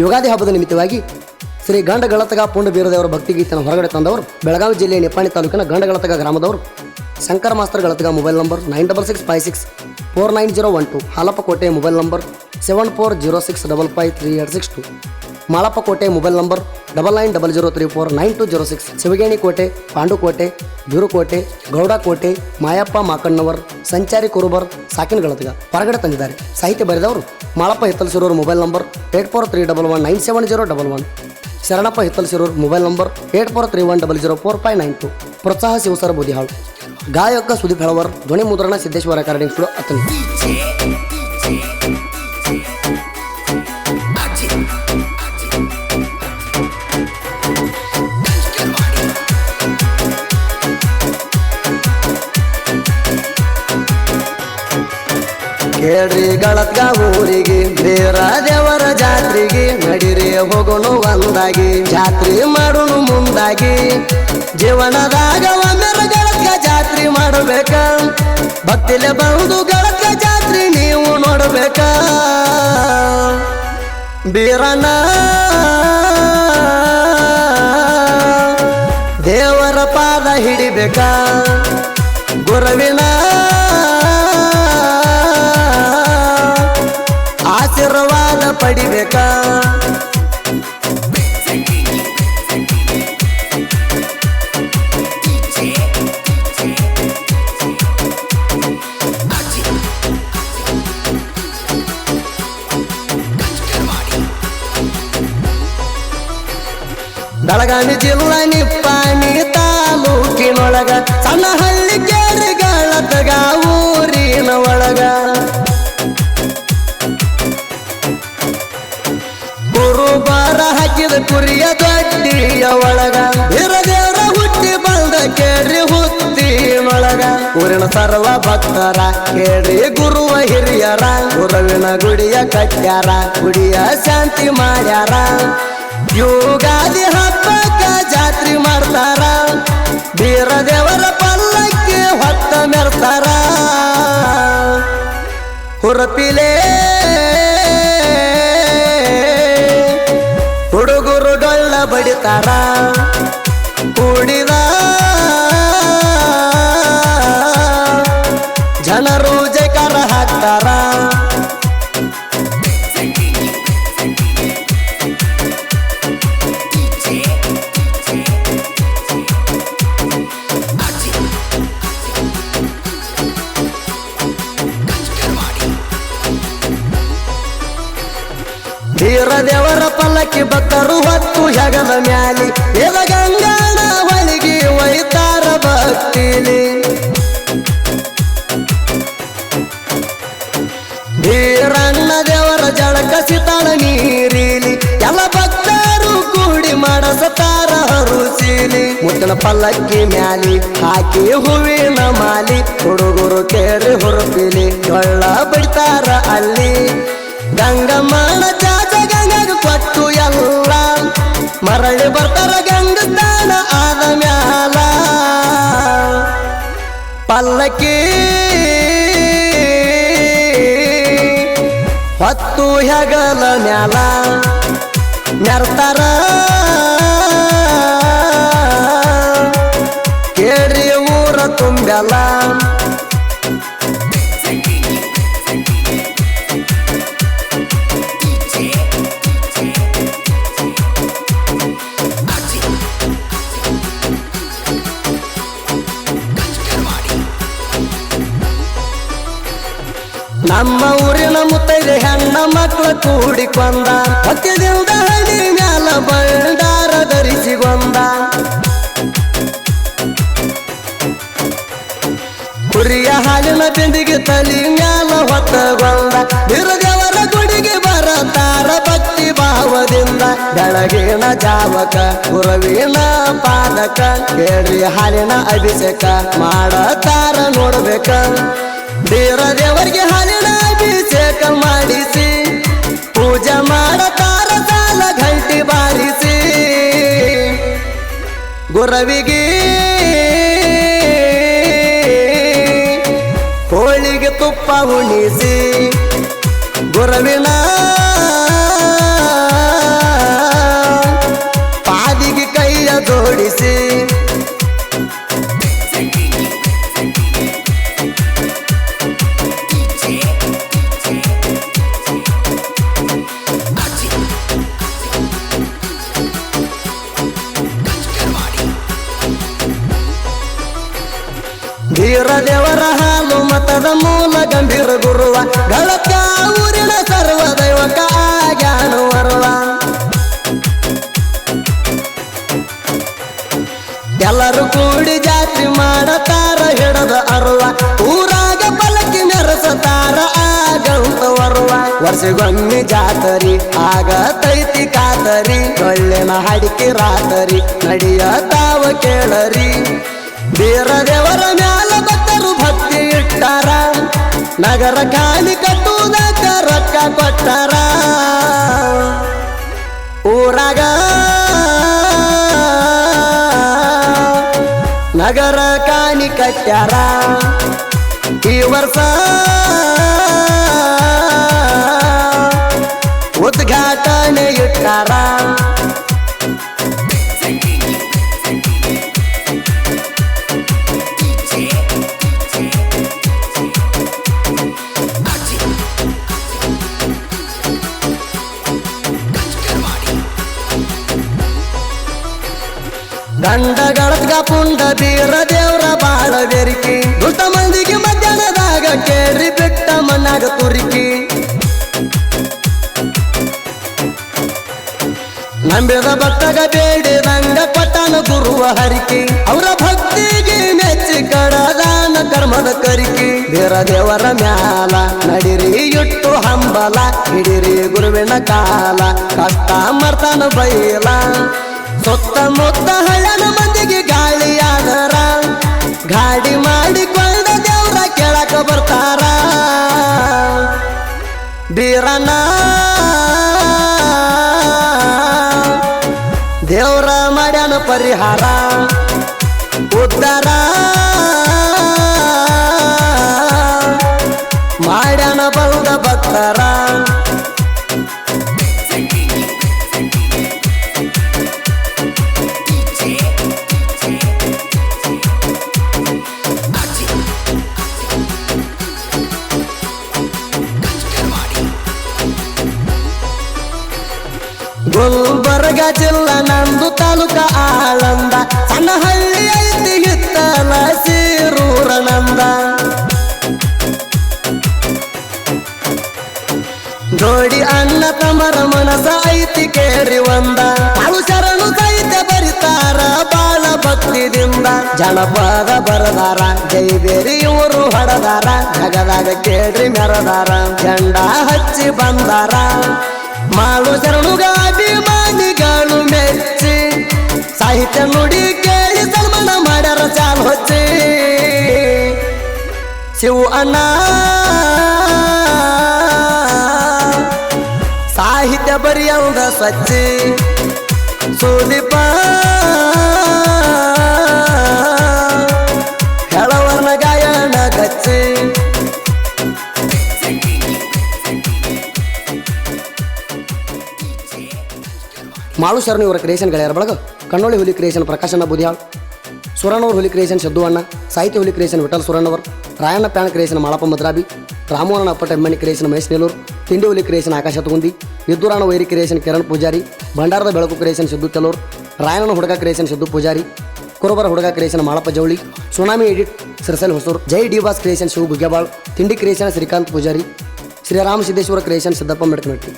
ಯುಗಾದಿ ಹಬ್ಬದ ನಿಮಿತ್ತವಾಗಿ ಶ್ರೀ ಗಂಡಗಳತಗ ಪುಂಡ ಬೀರದೇವರ ಭಕ್ತಿಗೀತನ ಹೊರಗಡೆ ತಂದವರು, ಬೆಳಗಾವಿ ಜಿಲ್ಲೆಯ ನಿಪ್ಪಾಣಿ ತಾಲೂಕಿನ Gandagalataga ಗ್ರಾಮದವರು, Shankara master Galatga mobile number nine double six five six four nine zero one two Halappakote mobile number seven four zero six double five three eight six two Malappakote mobile number double nine double zero three four nine two zero six ಶಿವಗೇಣಿ Kote Pandukote ಬೀರುಕೋಟೆ ಗೌಡಕೋಟೆ Mayappa ಮಾಕಣ್ಣವರ್ ಸಂಚಾರಿ ಕುರುಬರ್ ಸಾಕಿನಗಳತಗ ಹೊರಗಡೆ ತಂದಿದ್ದಾರೆ ಸಾಹಿತ್ಯ ಬರೆದವರು Malappa ಹಿತ್ತಲ್ಸಿರೋರು mobile number eight four three double one nine seven zero double one Sharanappa ಹಿತ್ತಲ್ಸಿರೋರು mobile number eight four three one double zero four five nine two ಪ್ರೋತ್ಸಾಹ ಶಿವಸರ ಬುದಿಹಾಳು ಗಾಯಕ ಸುದೀಪ್ ಹೆಳವರ್ ಧ್ವನಿ ಮುದ್ರಣ ಸಿದ್ದೇಶ್ವರ ರೆಕಾರ್ಡಿಂಗ್ ಸ್ಟುಡಿಯೋ ಅತನಿ ಕೇಳ್ರಿ ಗಳತ್ಗ ಊರಿಗೆ ಬೇರ ದೇವರ ಜಾತ್ರೆಗೆ ನಡಿರಿ ಹೋಗೋಣ ಒಂದಾಗಿ, ಜಾತ್ರೆ ಮಾಡೋಣ ಮುಂದಾಗಿ. ಜೀವನದಾಗ ಒಮ್ಮೆರ ಗಳತ್ಗ ಜಾತ್ರೆ ಮಾಡಬೇಕ. ಭಕ್ತಿಲೆ ಬಂದು ಗಳತ್ಗ ಜಾತ್ರೆ ನೀವು ನೋಡಬೇಕ. ಬೀರನ ದೇವರ ಪಾದ ಹಿಡಿಬೇಕ. ಗುರುವಿನ ಆಶೀರ್ವಾದ ಪಡಿಬೇಕ ಬೆಳಗಾವಿ ಜಿಲ್ಲಾ ನಿಪ್ಪಾಣಿ ತಾಲೂಕಿನೊಳಗ ಸಣ್ಣ ಹಳ್ಳಿ ಕೇರಿಗಳತಗ ಊರಿನ ಒಳಗ ಹಾಕಿದ ಕುರಿಯ ದೊಡ್ಡಿಯ ಒಳಗ ಹಿರದೇವರ ಹುಟ್ಟಿ ಬಂದ ಕೇಳ್ರಿ ಹುತ್ತಿನೊಳಗ ಊರಿನ ಸರ್ವ ಭಕ್ತರ ಕೇಳ್ರಿ ಗುರುವ ಹಿರಿಯರ. ಗುರುವಿನ ಗುಡಿಯ ಕಟ್ಯಾರ, ಗುಡಿಯ ಶಾಂತಿ ಮಾಡ್ಯಾರ. ಯುಗಾದಿ ಹಬ್ಬಕ್ಕ ಜಾತ್ರೆ ಮಾಡ್ತಾರ. ಬೀರದೇವರ ಪಲ್ಲಕ್ಕಿ ಹೊತ್ತ ಮೆರ್ತಾರ. ಹುರಪಿಲೆ ಬಡಿತಾರ ದೇವರ ಪಲ್ಲಕ್ಕಿ ಭಕ್ತರು ಹೊತ್ತು ಹೆಗದ ಮ್ಯಾಲಿ. ದೇವ ಗಂಗಾಣ ಹೊಲಿಗೆ ಒಯ್ತಾರ ಭಕ್ತಿಲಿ. ಬೀರಣ್ಣ ದೇವರ ಜಳಕ ಸಿತಾಳ ನೀರಿಲಿ. ಎಲ್ಲ ಭಕ್ತರು ಕೂಡಿ ಮಾಡಸತಾರ ಹರುಸಿಲಿ ಮುತ್ತಿನ ಪಲ್ಲಕ್ಕಿ ಮ್ಯಾಲಿ, ಹಾಕಿ ಹೂವಿನ ಮಾಲಿ. ಹುಡುಗರು ಕೇರಿ ಹುರುಪಿಲಿ ಡೊಳ್ಳ ಬಿಡ್ತಾರ ಅಲ್ಲಿ. ಗಂಗಮ್ಮನ ಪಲ್ಲಕ್ಕಿ ಹೊತ್ತು ಹೆಗಲ ಮ್ಯಾಲ ನೆರ್ತಾರ. ಕೇಳಿ ಊರ ತುಂಬೆಲ್ಲ ನಮ್ಮ ಊರಿನ ಮುತ್ತೈದೆ ಹೆಣ್ಣ ಮಕ್ಕಳ ಕೂಡಿಕೊಂಡ ಹತ್ತಿದಿಂದ ಹಳ್ಳಿ ಮ್ಯಾಲ ಬಂಡಾರ ಬಂದ ಕುರಿಯ ಹಾಲಿನ ಬಿಂದಿಗೆ ತಲಿ ಮ್ಯಾಲ ಹೊತ್ತಗೊಂಡ ಬಿರುದೇವರ ಗುಡಿಗೆ ಬರತಾರ ಭಕ್ತಿ ಭಾವದಿಂದ. ಬೆಳಗಿನ ಜಾವಕ, ಗುರುವಿನ ಪಾದಕ ಕೇಳಿ ಹಾಲಿನ ಅಭಿಷೇಕ ಮಾಡತಾರ ನೋಡ್ಬೇಕ. ಬೀರ ದೇವರಿಗೆ ಗುರವಿಗೆ ಕೋಳಿಗೆ ತುಪ್ಪ ಉಣಿಸಿ ಗುರವಿನ ಬೀರ ದೇವರ ಹಾಲು ಮತದ ಮೂಲ ಗಂಭೀರ ಗುರುವ. ಗಳಕ ಊರಿನ ಸರ್ವ ದೈವಕ ಎಲ್ಲರೂ ಕೂಡಿ ಜಾತ್ರಿ ಮಾಡತಾರ ಹಿಡದ ಅರುವ. ಊರಾಗ ಪಲಕಿ ಮೆರೆಸತಾರ ವರ್ಷಗೊಮ್ಮೆ ಜಾತರಿ ಆಗ ತೈತಿ ಕಾತರಿ. ಒಳ್ಳೆನ ಹಡಿಕೆ ರಾತರಿ ನಡೆಯ ತಾವ ಕೇಳರಿ. ಬೀರ ದೇವರ ಮ್ಯಾಲ ಭಕ್ತರು ಭಕ್ತಿ ಇಟ್ಟಾರ. ನಗರ ಖಾಲಿ ಕಟ್ಟುವುದಕ್ಕ ರೊಕ್ಕ ಕೊಟ್ಟಾರ. ಊರಾಗ ನಗರ ಕಾಣಿ ಕಟ್ಟಾರ ಈ ವರ್ಷ ಉದ್ಘಾಟನೆ ಇಟ್ಟಾರ. ಪುಂಡ ಬೀರ ದೇವ್ರ ಬಾಳ ಬೆರಿಕಿ. ದುಷ್ಟ ಮಂದಿಗೆ ಮಧ್ಯಾಹ್ನದಾಗ ಕೇಳಿ ಬಿಟ್ಟ ಮಣ್ಣಾಗ ತುರಿಕಿ. ನಂಬಿದ ಭಕ್ತಗ ಬೇಡಿದಂಗ ಪಟ್ಟಣ ಗುರುವ ಹರಿಕಿ. ಅವರ ಭಕ್ತಿಗೆ ಮೆಚ್ಚಿ ಕಡದಾನ ಕರ್ಮದ ಕರಿಕಿ. ಬೇರ ದೇವರ ಮ್ಯಾಲ ನಡಿರಿ ಇಟ್ಟು ಹಂಬಲ, ಹಿಡಿರಿ ಗುರುವಿನ ಕಾಲ, ಕಷ್ಟ ಮರ್ತಾನ ಬೈಲ. ಸುತ್ತಮುತ್ತ ಹಳ್ಳನ ಗಾಡಿ ಮಾಡಿಕೊಂಡ ದೇವ್ರ ಕೇಳಕ ಬರ್ತಾರ. ಬೀರಣ್ಣ ದೇವ್ರ ಮಾಡ್ಯಾನ ಪರಿಹಾರ. ಉದ್ದಾರ ಮಾಡ್ಯಾನ ಬೌದ ಭಕ್ತರ. ಜಿಲ್ಲಾ ನಂದು ತಾಲೂಕ ಆಳಂದ. ಸಣ್ಣ ಹಳ್ಳಿ ಐತಿ ಹಿತ್ತಲ ಸೀರೂರ ನಂದ. ಜೋಡಿ ಅಣ್ಣ ತಮರ ಮನಸ ಐತಿ ಕೇರಿ ಒಂದ. ಅಳು ಶರಣು ಸಹಿತ ಬರಿತಾರ ಬಾಳ ಭಕ್ತಿದಿಂದ. ಜನಪದ ಬರದಾರ, ಜೈಬೇರಿ ಇವರು ಹೊಡದಾರ, ಜಗದಾಗ ಕೇಳ್ರಿ ಮೆರದಾರ, ಜಂಡ ಹಚ್ಚಿ ಬಂದಾರ. ಮಾಳು ಶರಣುಗ ಸಾಹಿತ್ಯ ನುಡಿ ಕೇಳಿ ಸನ್ಮಾನ ಮಾಡ್ಯಾರ ಚಾಲ್ ಹೊಚ್ಚಿ. ಶಿವ ಅಣ್ಣ. ಸಾಹಿತ್ಯ ಬರೆಯೌದ ಸ್ವಚ್ಛಿ ಸುದೀಪ. ಮಾಳು ಶರಣಿ ಇವರ ಕ್ರಿಯೇಷನ್ ಗೆಳೆಯರ ಬಳಗ ಕಣ್ಣೊಳ್ಳಿ ಹುಲಿ ಕ್ರಿಯೇಷನ್ ಪ್ರಕಾಶನ ಬುದಿಯಾಳ್ ಸುರಣ್ಣವ್ರ ಹುಲಿ ಕ್ರಿಯೇಷನ್ ಶದ್ದು ಅಣ್ಣ ಸಾಹಿತ್ಯ ಹುಲಿ creation Vithal Suranavar Rayanna fan creation Malappa ಮದ್ರಾಬಿ ರಾಮೋಹನ ಅಪ್ಪಟ ಎಮ್ಮಣಿ ಕ್ರಿಯೇಷನ್ ಮಹೇಶ್ ನೆಲೂರ್ ತಿಂಡಿ ಹುಲಿ ಕ್ರಿಯೇಷನ್ ಆಕಾಶ ತುಗುಂದಿ ವಿದ್ದುರಾಣ ವೈರಿ ಕ್ರಿಯೇಷನ್ ಕಿರಣ್ ಪೂಜಾರಿ ಭಂಡಾರದ ಬೆಳಕು ಕ್ರಿಯೇಷನ್ ಸಿದ್ದು ತೆಲೂರ್ ರಾಯಣ್ಣನ ಹುಡುಗ ಕ್ರಿಯೇಷನ್ ಸಿದ್ದು ಪೂಜಾರಿ ಕುರುಬರ ಹುಡುಗ ಕ್ರಿಯೇಷನ್ ಮಾಳಪ್ಪ ಜವಳಿ tsunami edit Sirsal Hosur Jai D boss creation Shiva Guggebal ತಿಂಡಿ ಕ್ರಿಯೇಷನ್ ಶ್ರೀಕಾಂತ್ ಪೂಜಾರಿ ಶ್ರೀರಾಮ ಸಿದ್ದೇಶ್ವರ ಕ್ರಿಯೇಷನ್ ಸಿದ್ದಪ್ಪ ಮೆಡ್ಕನಟ್ಟಿ